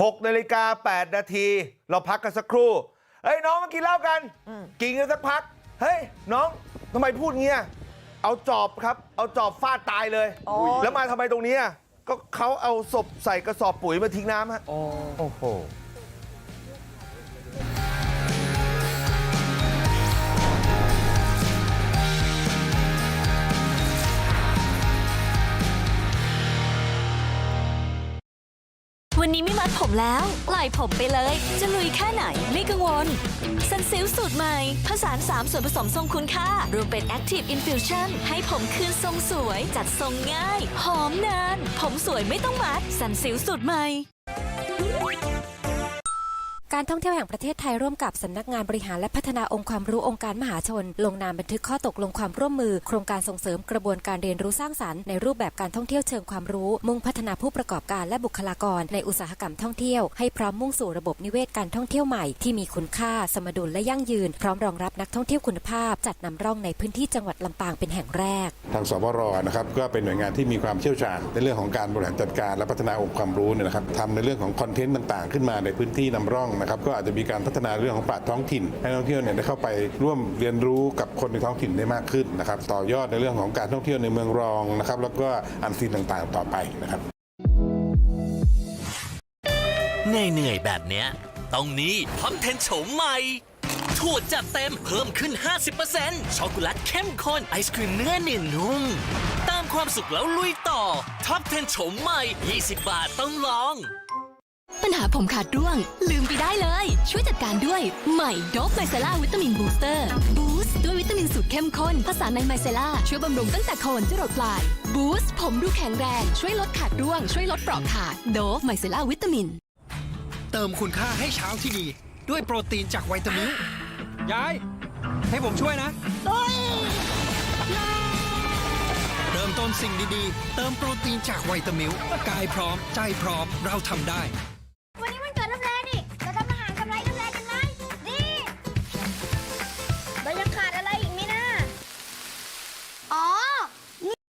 6นาฬิกา8นาที เราพักกันสักครู่ เฮ้ย น้องมากินเหล้ากัน กินกันสักพัก เฮ้ย น้องทำไมพูดเงี้ย เอาจอบครับ เอาจอบฟาดตายเลยโอ้ยแล้วมาทำไมตรงเนี้ยก็เขาเอาศพใส่กระสอบปุ๋ยมาทิ้งน้ำฮะโอ้โห วันนี้ไม่มัดผมแล้ว ปล่อยผมไปเลย จะลุยแค่ไหนไม่กังวลซันซิลสูตรใหม่ ผสาน3ส่วนผสมทรงคุณค่า รวมเป็น Active Infusion ให้ผมคืนทรงสวย จัดทรงง่าย หอมนาน ผมสวยไม่ต้องมัดซันซิลสูตรใหม่ การท่องเที่ยวแห่งประเทศไทยร่วมกับสำนักงานบริหารและพัฒนาองค์ความรู้องค์การมหาชน ลงนามบันทึกข้อตกลงความร่วมมือ โครงการส่งเสริมกระบวนการเรียนรู้สร้างสรรค์ในรูปแบบการท่องเที่ยวเชิงความรู้ มุ่งพัฒนาผู้ประกอบการและบุคลากร ในอุตสาหกรรมท่องเที่ยวให้พร้อมมุ่งสู่ระบบนิเวศการท่องเที่ยวใหม่ที่มีคุณค่าสมดุลและยั่งยืน พร้อมรองรับนักท่องเที่ยวคุณภาพ จัดนำร่องในพื้นที่จังหวัดลำปางเป็นแห่งแรก ทางสวรนะครับก็เป็นหน่วยงานที่มีความเชี่ยวชาญในเรื่องของการบริหารจัดการและพัฒนาองค์ความรู้เนี่ยนะครับทำในเรื่องของคอนเทนต์ต่างๆ ขึ้นมาในพื้นที่นำร่องนะครับก็อาจจะมีการพัฒนาเรื่องของป่าท้องถิ่น ให้นักท่องเที่ยวเนี่ยได้เข้าไปร่วมเรียนรู้กับคนในท้องถิ่นได้มากขึ้นนะครับต่อยอดในเรื่องของการท่องเที่ยวในเมืองรองนะครับแล้วก็อันซีนต่างๆ ต่อไปนะครับเหนื่อยๆแบบเนี้ยต้องนี้พร้อมเทนโฉมใหม่ถั่วจัดเต็มเพิ่มขึ้น 50%ช็อกโกแลตเข้มข้นไอศครีมเนื้อเนียนนุ่ม ตามความสุขแล้วลุยต่อท็อปเทนโฉมใหม่ 20 บาทต้องลอง ผมขาดร่วง ลืมไปได้เลย ช่วยจัดการด้วยใหม่โดฟไมเซล่าวิตามินบูสเตอร์บูสต์ด้วยวิตามินสูตรเข้มข้นผสานในไมเซล่าช่วยบำรุงตั้งแต่โคนจรดปลายบูสต์ผมดูแข็งแรง ช่วยลดขาดร่วง ช่วยลดเปราะขาดโดฟไมเซล่าวิตามิน เติมคุณค่าให้เช้าที่ดี ด้วยโปรตีนจากไวตามิลยาย ให้ผมช่วยนะเริ่มต้นสิ่งดีๆ เติมโปรตีนจากไวตามิลกายพร้อม ใจพร้อม เราทำได้